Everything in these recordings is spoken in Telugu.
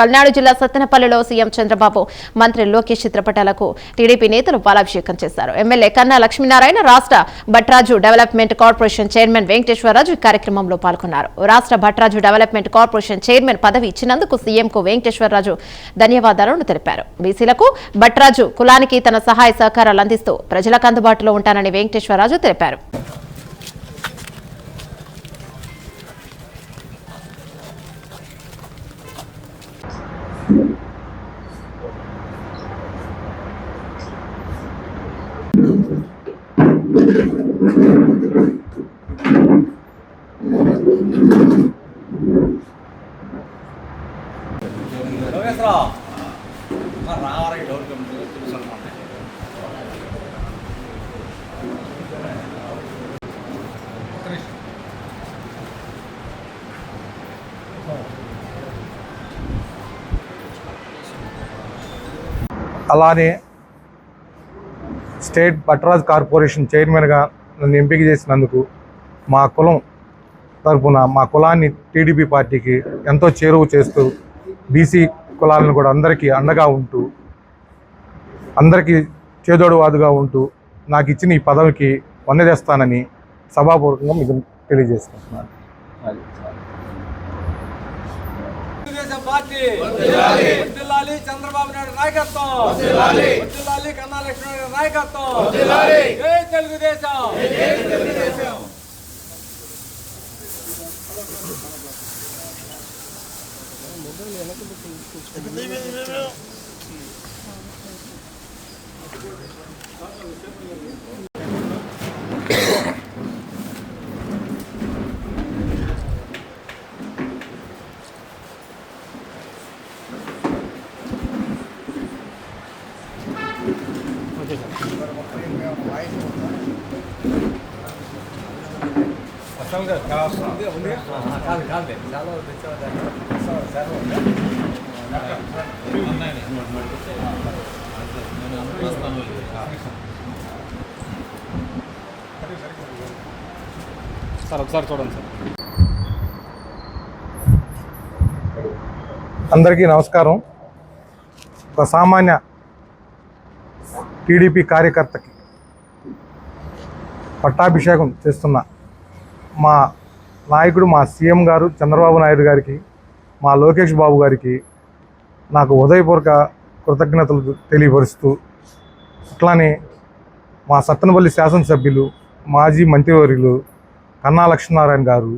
పల్నాడు జిల్లా సత్తెనపల్లిలో సీఎం చంద్రబాబు మంత్రి లోకేష్ చిత్రపటాలకు టీడీపీ నేతలు పాలాభిషేకం చేశారు. ఎమ్మెల్యే కన్నా లక్ష్మీనారాయణ రాష్ట్ర Bhatraju development corporation chairman Venkateswararaju ఈ కార్యక్రమంలో పాల్గొన్నారు. రాష్ట్ర భట్రాజు డెవలప్మెంట్ కార్పొరేషన్ చైర్మన్ పదవి ఇచ్చినందుకు సీఎంకు వెంకటేశ్వరరాజు ధన్యవాదాలను తెలిపారు. బీసీలకు భట్రాజు కులానికి తన సహాయ సహకారాలు అందిస్తూ ప్రజలకు అందుబాటులో ఉంటానని వెంకటేశ్వరరాజు తెలిపారు. అలానే స్టేట్ భట్రాజ్ కార్పొరేషన్ చైర్మన్గా నన్ను ఎంపిక చేసినందుకు మా కులం తరపున మా కులాన్ని టీడీపీ పార్టీకి ఎంతో చేరువ చేస్తూ బీసీ కులాలను కూడా అందరికీ అండగా ఉంటూ అందరికీ చేదోడువాదుగా ఉంటూ నాకు ఇచ్చిన ఈ పదవికి వందజేస్తానని సభాపూర్వకంగా మీకు తెలియజేసుకుంటున్నాను. తెలుగుదేశం పార్టీ. చంద్రబాబు నాయుడు నాయకత్వం. వర్ధిల్లాలి కన్నా లక్ష్మణ నాయకత్వం. జై తెలుగుదేశం. కాదు కాదు సార్ ఒకసారి చూడండి సార్ అందరికీ నమస్కారం. ఒక సామాన్య టీడీపీ కార్యకర్తకి పట్టాభిషేకం చేస్తున్న మా నాయకుడు మా సీఎం గారు చంద్రబాబు నాయుడు గారికి మా లోకేష్ బాబు గారికి నాకు ఉదయపూర్వక కృతజ్ఞతలు తెలియపరుస్తూ అట్లానే మా సత్తనపల్లి శాసనసభ్యులు మాజీ మంత్రివర్యులు కన్నా లక్ష్మీనారాయణ గారు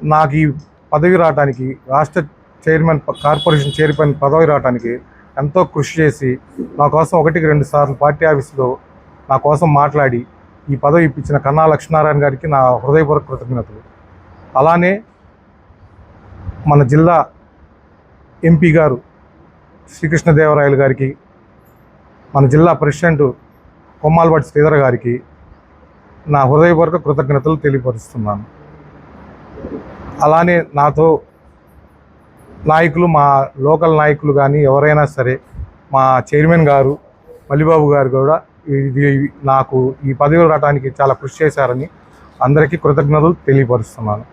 నాకు ఈ పదవి రావడానికి రాష్ట్ర చైర్మన్ కార్పొరేషన్ చైర్మన్ పదవి రావడానికి ఎంతో కృషి చేసి నా కోసం ఒకటికి రెండు సార్లు పార్టీ ఆఫీస్లో నా కోసం మాట్లాడి ఈ పదవి ఇప్పించిన కన్నా లక్ష్మీనారాయణ గారికి నా హృదయపూర్వక కృతజ్ఞతలు. అలానే మన జిల్లా ఎంపీ గారు శ్రీకృష్ణదేవరాయలు గారికి మన జిల్లా ప్రెసిడెంట్ కొమ్మాలపాటి శ్రీధర్ గారికి నా హృదయపూర్వక కృతజ్ఞతలు తెలియపరుస్తున్నాను. అలానే నాతో నాయకులు మా లోకల్ నాయకులు కానీ ఎవరైనా సరే మా చైర్మన్ గారు మల్లిబాబు గారు కూడా ఇది నాకు ఈ పదవి రావడానికి చాలా కృషి చేశారని అందరికీ కృతజ్ఞతలు తెలియపరుస్తున్నాను.